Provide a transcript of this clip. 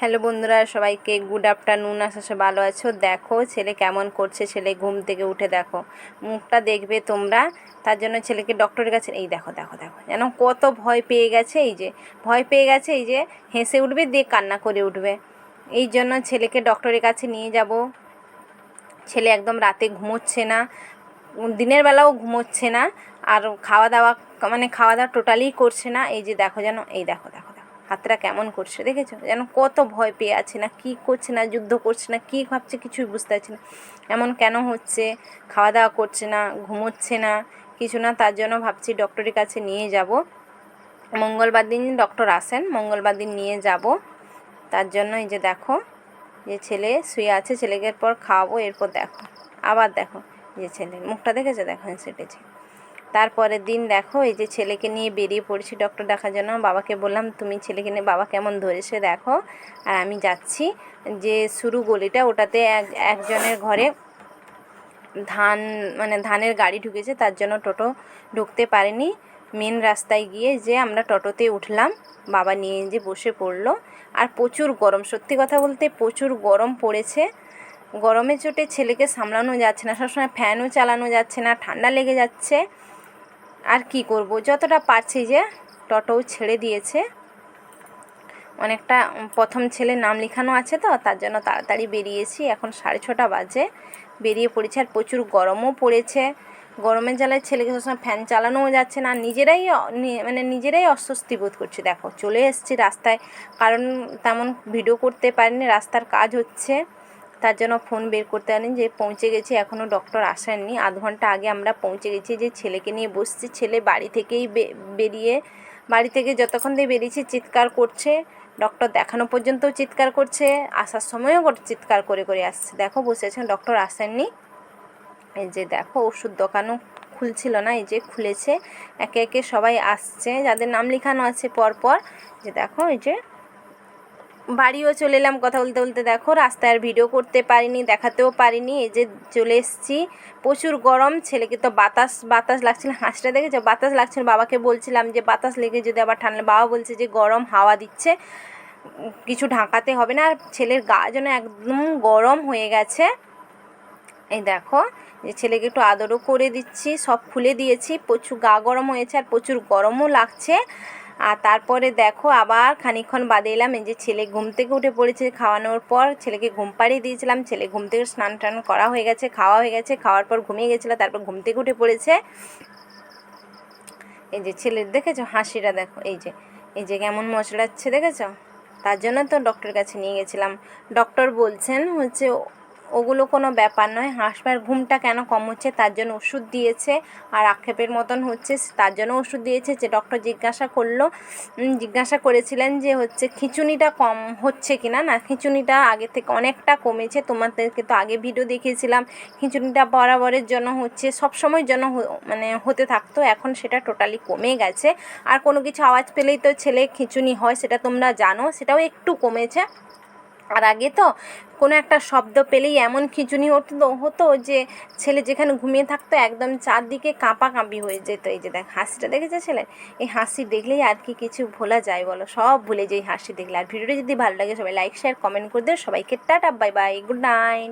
Hello বন্ধুরা, সবাইকে good afternoon, আশা সব ভালো আছো। দেখো, ছেলে কেমন করছে, ছেলে ঘুম থেকে উঠে দেখো। মুখটা দেখবে তোমরা, তার জন্য ছেলেকে ডক্টরের কাছে এই দেখো দেখো দেখো, যেন কত ভয় পেয়ে গেছে, এই যে, ভয় পেয়ে গেছে, এই যে, হেসে উঠবে, দিয়ে কান্না করে উঠবে। এই জন্য ছেলেকে ডক্টরের কাছে নিয়ে যাব। ছেলে একদম রাতে ঘুমোচ্ছে না, দিনের বেলাও ঘুমোচ্ছে না, আর খাওয়া দাওয়া মানে খাওয়া দাওয়া টোটালি করছে না। এই যে দেখো যেন এই দেখো দেখো। হাতটা কেমন করছে দেখেছ? যেন কত ভয় পেয়ে আছে না, কি করছে না, যুদ্ধ করছে না, কি ভাবছে কিছুই বুঝতে পারছি না। এমন কেন হচ্ছে? খাওয়া দাওয়া করছে না, ঘুমোচ্ছে না, কিছু না, তার জন্য ভাবছি ডক্টরের কাছে নিয়ে যাব। মঙ্গলবার দিন ডক্টর আসেন, মঙ্গলবার দিন নিয়ে যাব। তার জন্য এই যে দেখো, যে ছেলে শুয়ে আছে, ছেলেকে পর খাওয়াবো, এরপর দেখো, আবার দেখো যে ছেলে, মুখটা দেখেছে? দেখো সেটেছে তারপরের দিন দেখো, এই যে ছেলেকে নিয়ে বেরিয়ে পড়েছি ডক্টর দেখার জন্য। বাবাকে বললাম, তুমি ছেলেকে নিয়ে, বাবা কেমন ধরেছে দেখো। আর আমি যাচ্ছি যে শুরু গলিটা, ওটাতে এক, একজনের ঘরে ধান মানে ধানের গাড়ি ঢুকেছে, তার জন্য টোটো ঢুকতে পারেনি। মেন রাস্তায় গিয়ে যে আমরা টোটোতে উঠলাম, বাবা নিয়ে যে বসে পড়ল। আর প্রচুর গরম, সত্যি কথা বলতে প্রচুর গরম পড়েছে। গরমে চোটে ছেলেকে সামলানো যাচ্ছে না, সবসময় ফ্যানও চালানো যাচ্ছে না, ঠান্ডা লেগে যাচ্ছে। আর কি করব? যতটা পারছি যে টোটোও ছেড়ে দিয়েছে। অনেকটা প্রথম ছেলের নাম লেখানো আছে তো, তার জন্য তাড়াতাড়ি বেরিয়েছি। এখন সাড়ে ছটা বাজে। বেরিয়ে পড়েছে আর প্রচুর গরমও পড়েছে। গরমের জ্বালায় ছেলেকে সবসময় ফ্যান চালানোও যাচ্ছে না। নিজেরাই মানে নিজেরাই অস্বস্তি বোধ করছে। দেখো, চলে এসেছি রাস্তায়। কারণ তেমন ভিডিও করতে পারিনি, রাস্তার কাজ হচ্ছে। তার জন্য ফোন বের করতে পারিনি যে পৌঁছে গেছি এখনও ডক্টর আসেননি। আধ ঘণ্টা আগে আমরা পৌঁছে গেছি যে ছেলেকে নিয়ে বসছি। ছেলে বাড়ি থেকেই বেরিয়ে, বাড়ি থেকে যতক্ষণ দিয়ে বেরিয়েছি চিৎকার করছে। ডক্টর দেখানো পর্যন্তও চিৎকার করছে। আসার সময়ও চিৎকার করে করে আসছে। দেখো, বসে আছেন ডক্টর আসেননি। এই যে দেখো, ওষুধ দোকানও খুলছিল না, এই যে খুলেছে। একে একে সবাই আসছে। যাদের নাম লেখানো আছে পরপর যে দেখো, এই যে বাড়িও চলে এলাম কথা বলতে বলতে। দেখো, রাস্তায় আর ভিডিও করতে পারিনি, দেখাতেও পারিনি। এই যে চলে এসেছি। প্রচুর গরম। ছেলেকে তো বাতাস বাতাস লাগছিল হাঁসটা দেখেছ? বাতাস লাগছিল বাবাকে বলছিলাম যে, বাতাস লেগে যদি আবার ঠান্ডা বাবা বলছে যে, গরম হাওয়া দিচ্ছে। কিছু ঢাকাতে হবে না। আর ছেলের গা যেন একদম গরম হয়ে গেছে। এই দেখো যে ছেলেকে একটু আদরও করে দিচ্ছি। সব খুলে দিয়েছি। প্রচুর গা গরম হয়েছে আর প্রচুর গরমও লাগছে। আর তারপরে দেখো আবার খানিকক্ষণ বাদে এলাম, এই যে ছেলে ঘুম থেকে উঠে পড়েছে খাওয়ানোর পর, ছেলেকে ঘুম পাড়িয়ে দিয়েছিলাম, ছেলে ঘুম থেকে স্নান টান করা হয়ে গেছে, খাওয়া হয়ে গেছে, খাওয়ার পর ঘুমিয়ে গেছিল, তারপর ঘুম থেকে উঠে পড়েছে। এই যে ছেলের দেখেছ হাসিটা দেখো, এই যে এই যে কেমন মশলাচ্ছে, দেখেছ? তার জন্য তো ডক্টরের কাছে নিয়ে গেছিলাম। ডক্টর বলছেন হচ্ছে ওগুলো কোনো ব্যাপার নয়। হাঁস হাঁসবার ঘুমটা কেন কম হচ্ছে? তার জন্য ওষুধ দিয়েছে। আর আক্ষেপের মতন হচ্ছে, তার জন্য ওষুধ দিয়েছে যে ডক্টর জিজ্ঞাসা করল। জিজ্ঞাসা করেছিলেন যে হচ্ছে খিঁচুনিটা কম হচ্ছে কি না না খিঁচুনিটা আগে থেকে অনেকটা কমেছে। তোমাদেরকে তো আগে ভিডিও দেখিয়েছিলাম। খিঁচুনিটা বরাবরের জন্য হচ্ছে সব সময়ের জন্য মানে হতে থাকতো। এখন সেটা টোটালি কমে গেছে। আর কোনো কিছু আওয়াজ পেলেই তো ছেলে খিঁচুনি হয়, সেটা তোমরা জানো। সেটাও একটু কমেছে। আর আগে তো কোনো একটা শব্দ পেলেই এমন খিঁচুনি হতো হতো যে ছেলে যেখানে ঘুমিয়ে থাকতো একদম চারদিকে কাঁপা কাঁপি হয়ে যেত। এই যে দেখ, হাসিটা দেখেছে ছেলে? এই হাসি দেখলেই আর কি কিছু ভোলা যায় বলো? সব ভুলে যাই হাসি দেখলে। আর ভিডিওটি যদি ভালো লাগে সবাই লাইক শেয়ার কমেন্ট করে দেবে সবাইকে tata bye bye good night